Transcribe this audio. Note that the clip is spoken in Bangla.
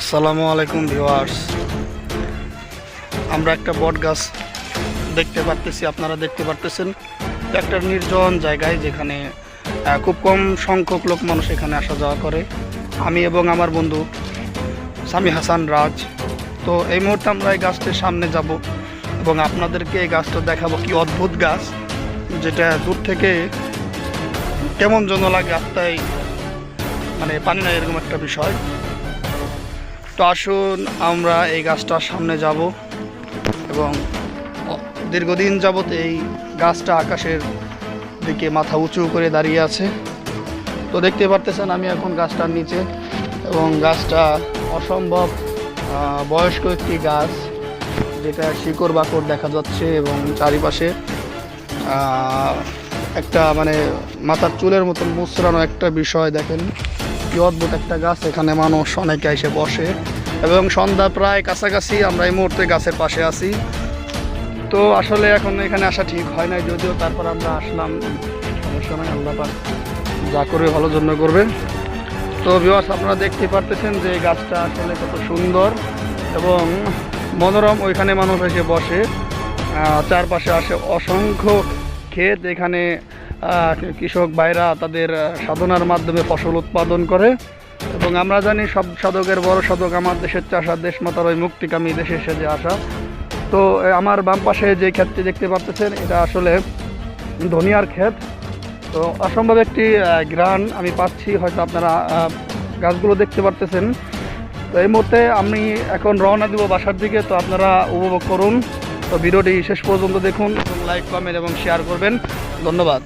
আসসালামু আলাইকুম ভিউয়ার্স। আমরা একটা বট গাছ দেখতে পারতেছি, আপনারা দেখতে পারতেছেন। একটা নির্জন জায়গায় যেখানে খুব কম সংখ্যক লোক মানুষ এখানে আসা যাওয়া করে। আমি এবং আমার বন্ধু সামি হাসান রাজ। তো এই মুহূর্তে আমরা এই গাছটির সামনে যাব এবং আপনাদেরকে এই গাছটা দেখাবো কি অদ্ভুত গাছ, যেটা দূর থেকে কেমন যেন লাগে আত্মায় মানে পানি না এরকম একটা বিষয়। তো আসুন আমরা এই গাছটার সামনে যাব এবং দীর্ঘদিন যাবত এই গাছটা আকাশের দিকে মাথা উঁচু করে দাঁড়িয়ে আছে। তো দেখতে পারতেছেন আমি এখন গাছটার নিচে এবং গাছটা অসম্ভব বয়স্ক একটি গাছ, যেটা শিকড় বাকড় দেখা যাচ্ছে এবং চারিপাশে একটা মানে মাথার চুলের মতন মুচড়ানো একটা বিষয় দেখেন। কি অদ্ভুত একটা গাছ, এখানে মানুষ অনেকে এসে বসে। এবং সন্ধ্যা প্রায় কাছাকাছি, আমরা এই মুহূর্তে গাছের পাশে আছি। তো আসলে এখন এখানে আসা ঠিক হয় নাই, যদিও তারপর আমরা আসলাম। সমস্যা আল্লাহ যা করবে ভালো জন্য করবে। তো বিবাস আপনারা দেখতে পারতেছেন যে গাছটা আসলে কত সুন্দর এবং মনোরম। ওইখানে মানুষ এসে বসে চারপাশে আসে অসংখ্য ক্ষেত, এখানে কৃষক ভাইরা তাদের সাধনার মাধ্যমে ফসল উৎপাদন করে। এবং আমরা জানি সব সাধকের বড় সাধক আমার দেশের চাষা দেশ মাতার ওই মুক্তিকামী দেশে সেজে আসা। তো আমার বাম পাশে যে ক্ষেতটি দেখতে পাচ্ছেন, এটা আসলে ধনিয়ার ক্ষেত। তো, অসম্ভব একটি গ্রান আমি পাচ্ছি, হয়তো আপনারা গাছগুলো দেখতে পারতেছেন। তো, এই মুহূর্তে আমি এখন রওনা দিব বাসার দিকে, তো আপনারা উপভোগ করুন। তো, ভিডিওটি শেষ পর্যন্ত দেখুন লাইক কমেন্ট এবং শেয়ার করবেন। ধন্যবাদ।